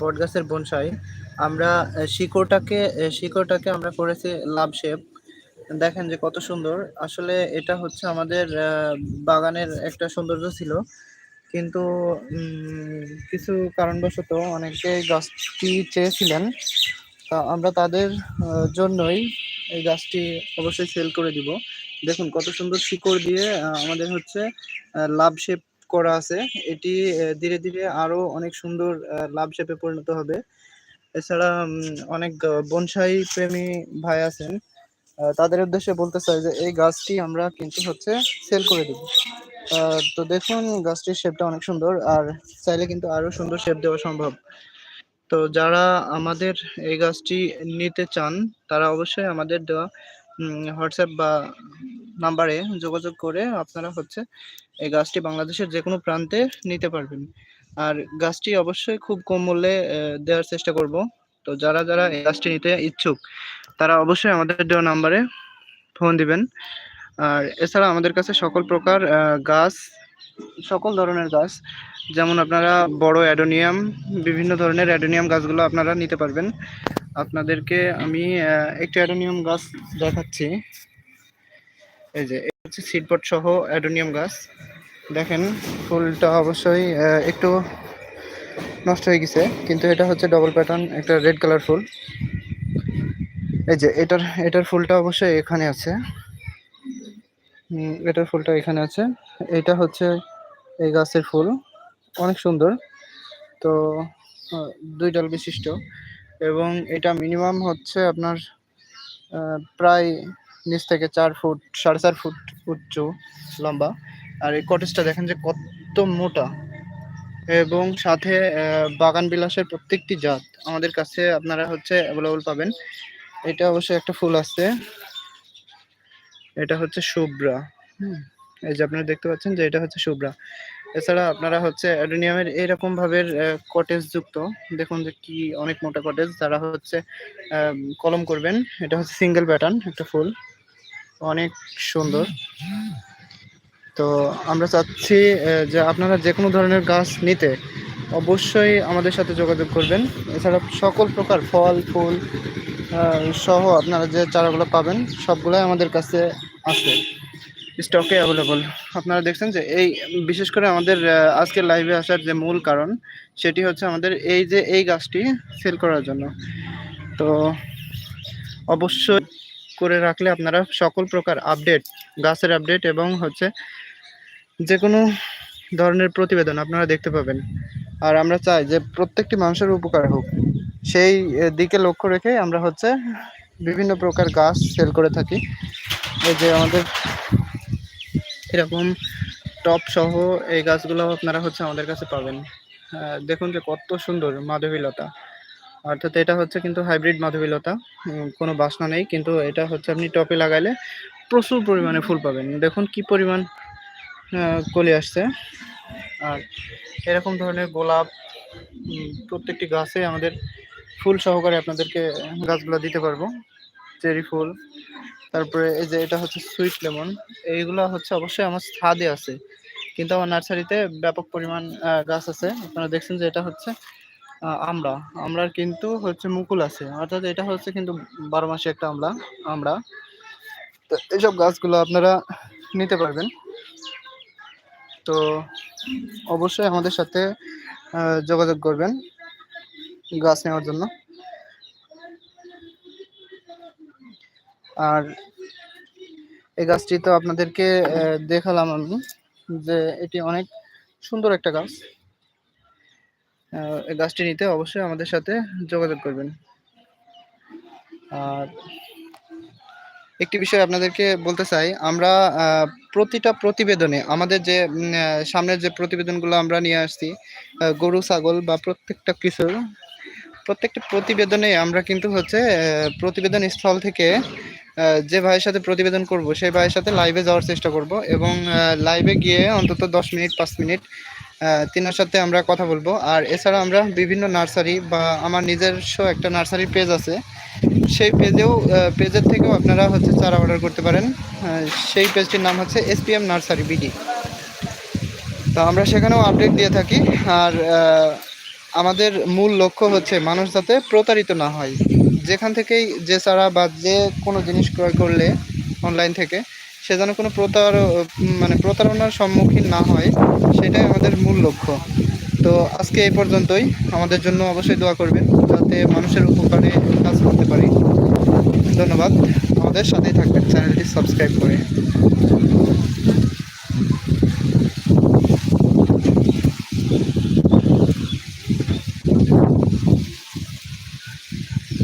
বট গাছের বনসাই। আমরা শিকড়টাকে শিকড়টাকে আমরা করেছি লাভ শেপ। দেখেন যে কত সুন্দর। আসলে এটা হচ্ছে আমাদের বাগানের একটা সৌন্দর্য ছিল। কিন্তু কিছু কারণবশত অনেকে গাছটি চেয়েছিলেন। তা আমরা তাদের জন্যই এই গাছটি অবশ্যই সেল করে দিব। দেখুন কত সুন্দর শিকড় দিয়ে আমাদের হচ্ছে লাভ শেপ করা আছে। এটি ধীরে ধীরে আরও অনেক সুন্দর লাভ শেপে পরিণত হবে। এছাড়া অনেক বনসাই প্রেমী ভাই আছেন। তাদের উদ্দেশ্যে বলতে চাই যে এই গাছটি আমরা কিন্তু হচ্ছে সেল করে দেব। তো দেখুন, গাছটির শেপটা অনেক সুন্দর আর চাইলে কিন্তু আরও সুন্দর শেপ দেওয়া সম্ভব। তো যারা আমাদের এই গাছটি নিতে চান, তারা অবশ্যই আমাদের দেওয়া হোয়াটসঅ্যাপ বা নাম্বারে যোগাযোগ করে আপনারা হচ্ছে এই গাছটি বাংলাদেশের যে কোনো প্রান্তে নিতে পারবেন। আর গাছটি অবশ্যই খুব কম মূল্যে দেওয়ার চেষ্টা করব। তো যারা যারা এই গাছটি নিতে ইচ্ছুক, তারা অবশ্যই আমাদের দেওয়া নাম্বারে ফোন দিবেন। আর এছাড়া আমাদের কাছে সকল প্রকার গাছ, সকল ধরনের গাছ, যেমন আপনারা বড় অ্যাডোনিয়াম, বিভিন্ন ধরনের অ্যাডোনিয়াম গাছগুলো আপনারা নিতে পারবেন। আপনাদেরকে আমি একটি অ্যাডোনিয়াম গাছ দেখাচ্ছি। এই যে হচ্ছে সিডপট সহ অ্যাডোনিয়াম গাছ। দেখেন, ফুলটা অবশ্যই একটু নষ্ট হয়ে গেছে, কিন্তু এটা হচ্ছে ডবল প্যাটার্ন একটা রেড কালার ফুল। এই যে, এটার এটার ফুলটা অবশ্যই এখানে আছে। এটার ফুলটা এখানে আছে। এটা হচ্ছে এই গাছের ফুল। অনেক সুন্দর। তো দুই ডাল বিশিষ্ট। এবং এটা মিনিমাম হচ্ছে আপনার প্রায় নিচ থেকে চার ফুট, সাড়ে চার ফুট উচ্চ, লম্বা। আর এই কটেজটা দেখেন যে কত মোটা। এবং সাথে বাগান বিলাসের প্রত্যেকটি জাত। আমাদের কাছে আপনারা হচ্ছে অ্যাভেলেবল পাবেন। এটা অবশ্যই একটা ফুল আছে। এটা হচ্ছে শুভ্রা। হুম, এই যে আপনারা দেখতে পাচ্ছেন যে এটা হচ্ছে শুভ্রা। এছাড়া আপনারা হচ্ছে অ্যাডোনিয়ামের এইরকম ভাবের কটেজ যুক্ত। দেখুন যে কি অনেক মোটা কটেজ যারা হচ্ছে কলম করবেন। এটা হচ্ছে সিঙ্গেল প্যাটার্ন একটা ফুল। অনেক সুন্দর। তো আমরা চাচ্ছি যে আপনারা যে কোনো ধরনের গাছ নিতে অবশ্যই আমাদের সাথে যোগাযোগ করবেন। এছাড়া সকল প্রকার ফল, ফুল সহ আপনারা যে চারাগুলো পাবেন, সবগুলোই আমাদের কাছে আছে, স্টকে অ্যাভেলেবল। আপনারা দেখছেন যে এই, বিশেষ করে আমাদের আজকের লাইভে আসার যে মূল কারণ, সেটি হচ্ছে আমাদের এই যে এই গাছটি সেল করার জন্য। তো অবশ্যই করে রাখলে আপনারা সকল প্রকার আপডেট গাছের আপডেট এবং হচ্ছে যে কোনো ধরনের প্রতিবেদন আপনারা দেখতে পাবেন। আর আমরা চাই যে প্রত্যেকটি মানুষের উপকার হোক। সেই দিকে লক্ষ্য রেখে আমরা হচ্ছে বিভিন্ন প্রকার গাছ সেল করে থাকি। এই যে আমাদের এরকম টপ সহ এই গাছগুলো আপনারা হচ্ছে আমাদের কাছে পাবেন। দেখুন যে কত সুন্দর মাধবীলতা। অর্থাৎ এটা হচ্ছে কিন্তু হাইব্রিড মাধবীলতা। কোনো বাসনা নেই, কিন্তু এটা হচ্ছে আপনি টপে লাগাইলে প্রচুর পরিমাণে ফুল পাবেন। দেখুন কি পরিমাণ কলি আসছে। আর এরকম ধরনের গোলাপ প্রত্যেকটি গাছে আমাদের ফুল সহকারে আপনাদেরকে গাছগুলো দিতে পারব। চেরি ফুল, তারপরে এই যে এটা হচ্ছে সুইট লেমন এইগুলো হচ্ছে অবশ্যই আমার ছাদে আছে। কিন্তু আমার নার্সারিতে ব্যাপক পরিমাণ গাছ আছে। আপনারা দেখছেন যে এটা হচ্ছে আমরা। আমরার কিন্তু হচ্ছে মুকুল আছে। অর্থাৎ এটা হচ্ছে কিন্তু বারো মাসে একটা আমলা আমরা। তো এইসব গাছগুলো আপনারা নিতে পারবেন। তো অবশ্যই আমাদের সাথে যোগাযোগ করবেন গাছ নেওয়ার জন্য। আর এই গাছটি তো আপনাদেরকে দেখালাম আমি যে এটি অনেক সুন্দর একটা গাছ। গাছটি নিতে অবশ্যই আমাদের সাথে যোগাযোগ করবেন। আর একটি বিষয় আপনাদেরকে বলতে চাই, আমরা প্রতিটা প্রতিবেদনে আমাদের যে সামনের যে প্রতিবেদনগুলো আমরা নিয়ে আসছি গরু, ছাগল বা প্রত্যেকটা কিছুর প্রত্যেকটা প্রতিবেদনে আমরা কিন্তু হচ্ছে প্রতিবেদন স্থল থেকে যে ভাইয়ের সাথে প্রতিবেদন করব, সেই ভাইয়ের সাথে লাইভে যাওয়ার চেষ্টা করব এবং লাইভে গিয়ে অন্তত দশ মিনিট, পাঁচ মিনিট তিনার সাথে আমরা কথা বলব। আর এছাড়া আমরা বিভিন্ন নার্সারি বা আমার নিজস্ব একটা নার্সারি পেজ আছে। সেই পেজেও পেজের থেকেও আপনারা হচ্ছে চারা অর্ডার করতে পারেন। সেই পেজটির নাম হচ্ছে এসপিএম নার্সারি বিডি। তো আমরা সেখানেও আপডেট দিয়ে থাকি। আর আমাদের মূল লক্ষ্য হচ্ছে মানুষ যাতে প্রতারিত না হয়। যেখান থেকেই যে ছাড়া বা যে কোনো জিনিস ক্রয় করলে অনলাইন থেকে সে যেন কোনো প্রতার মানে প্রতারণার সম্মুখীন না হয়, সেটাই আমাদের মূল লক্ষ্য। তো আজকে এই পর্যন্তই। আমাদের জন্য অবশ্যই দোয়া করবেন, যাতে মানুষের উপকারে কাজ করতে পারি। ধন্যবাদ। আমাদের সাথেই থাকবেন, চ্যানেলটি সাবস্ক্রাইব করে।